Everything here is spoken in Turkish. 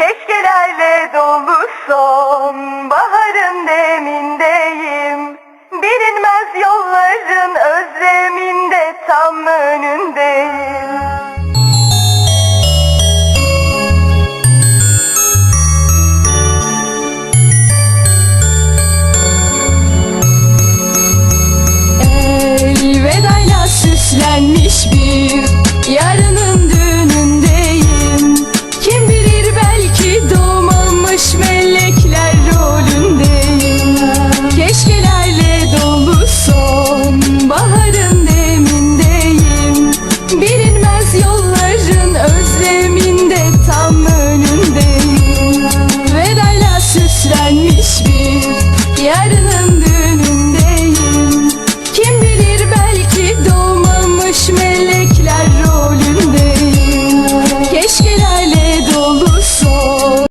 Keşkelerle dolu son baharın demindeyim. Bilinmez yolların özleminde tam önündeyim. Elvedayla süslenmiş